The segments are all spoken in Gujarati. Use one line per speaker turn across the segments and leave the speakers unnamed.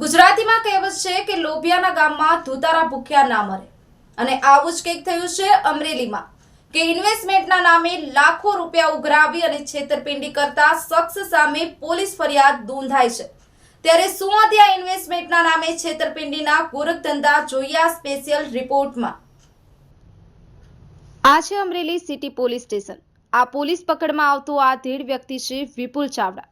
ગુજરાતીમાં કહેવત છે કે લોભિયાના ગામમાં ધુતારા ભૂખ્યા ના મરે. અને આવું જ કંઈક થયું છે અમરેલીમાં, કે ઇન્વેસ્ટમેન્ટના નામે લાખો રૂપિયા ઉઘરાવી અને છેતરપિંડી કરતા શખ્સ સામે પોલીસ ફરિયાદ નોંધાઈ છે. ત્યારે શું હતી આ ઇન્વેસ્ટમેન્ટના નામે છેતરપિંડીના ગોરખ ધંધા જોયા સ્પેશિયલ રિપોર્ટમાં? આ છે અમરેલી સિટી પોલીસ સ્ટેશન. આ પોલીસ પકડમાં આવતો આ ધીડ વ્યક્તિ છે વિપુલ ચાવડા.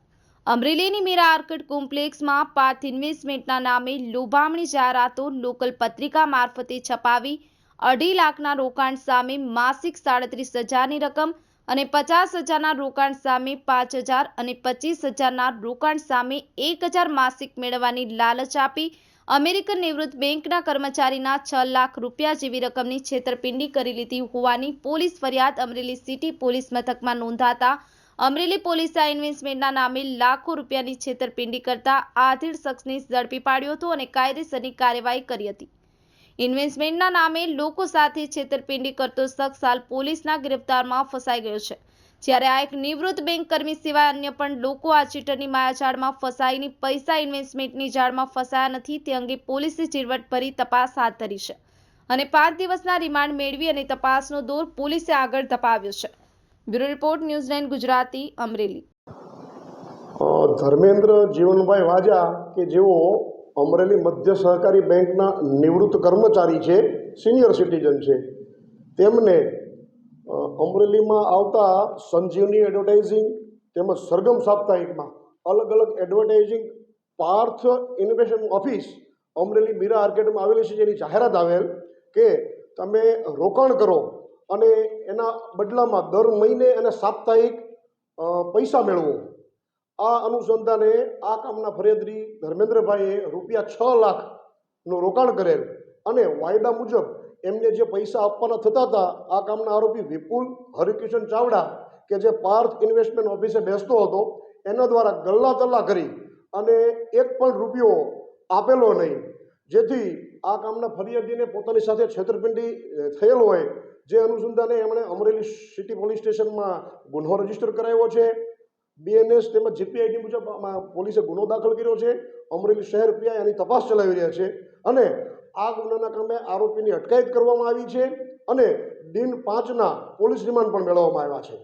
અમરેલીની મીરા આર્કડ કોમ્પ્લેક્સમાં પાર્થ ઇન્વેસ્ટમેન્ટના નામે લોભામણી જાહેરાતો લોકલ પત્રિકા મારફતે છપાવી. અઢી લાખના રોકાણ સામે માસિક સાડત્રીસ હજારની રકમ અને પચાસ હજારના રોકાણ સામે પાંચ હજાર અને પચીસ હજારના રોકાણ સામે એક હજાર માસિક મેળવવાની લાલચ આપી. અમેરિકન નિવૃત્ત બેંકના કર્મચારીના છ લાખ રૂપિયા જેવી રકમની છેતરપિંડી કરી લીધી હોવાની પોલીસ ફરિયાદ અમરેલી સિટી પોલીસ મથકમાં નોંધાતા અમરેલી પોલીસે આ ઇન્વેસ્ટમેન્ટના નામે લાખો રૂપિયાની છેતરપિંડી કરતા આધીડ શખ્સને ઝડપી પાડ્યો હતો અને કાયદેસરની કાર્યવાહી કરી હતી. ઇન્વેસ્ટમેન્ટના નામે લોકો સાથે છેતરપિંડી કરતો શખ્સ હાલ પોલીસના ગિરફ્તારમાં ફસાઈ ગયો છે. જ્યારે આ એક નિવૃત્ત બેંક કર્મી સિવાય અન્ય પણ લોકો આ ચીટરની માયાજાળમાં ફસાઈને પૈસા ઇન્વેસ્ટમેન્ટની જાળમાં ફસાયા નથી, તે અંગે પોલીસે ચીરવટ ભરી તપાસ હાથ ધરી છે. અને પાંચ દિવસના રિમાન્ડ મેળવી અને તપાસનો દોર પોલીસે આગળ ધપાવ્યો છે. Bureau report news nine Gujarati, Amreli.
Dharmendra Jivanbhai Vaja કે જેઓ અમરેલી મધ્ય સહકારી બેંકના નિવૃત્ત કર્મચારી છે, સિનિયર સિટીઝન છે, તેમને અમરેલીમાં આવતા સંજીવની એડવર્ટાઇઝિંગ તેમજ સરગમ સાપ્તાહિકમાં અલગ અલગ advertising Parth investment office Amreli Meera આર્કેટમાં આવેલી છે, જેની જાહેરાત આવેલ કે તમે રોકાણ કરો અને એના બદલામાં દર મહિને અને સાપ્તાહિક પૈસા મેળવો. આ અનુસંધાને આ કામના ફરિયાદી ધર્મેન્દ્રભાઈએ રૂપિયા છ લાખનું રોકાણ કરેલ અને વાયદા મુજબ એમને જે પૈસા આપવાના થતા હતા, આ કામના આરોપી વિપુલ હરિકિશન ચાવડા કે જે પાર્થ ઇન્વેસ્ટમેન્ટ ઓફિસે બેસતો હતો, એના દ્વારા ગલ્લા તલ્લા કરી અને એક પણ રૂપિયો આપેલો નહીં. જેથી આ કામના ફરિયાદીને પોતાની સાથે છેતરપિંડી થયેલ હોય, જે અનુસંધાને એમણે અમરેલી સિટી પોલીસ સ્ટેશનમાં ગુન્હો રજિસ્ટર કરાવ્યો છે. બીએનએસ તેમજ જીપીઆઈડી મુજબ પોલીસે ગુનો દાખલ કર્યો છે. અમરેલી શહેર પીઆઈ આની તપાસ ચલાવી રહ્યા છે અને આ ગુનાના ક્રમે આરોપીની અટકાયત કરવામાં આવી છે અને દિન પાંચના પોલીસ રિમાન્ડ પણ મેળવવામાં આવ્યા છે.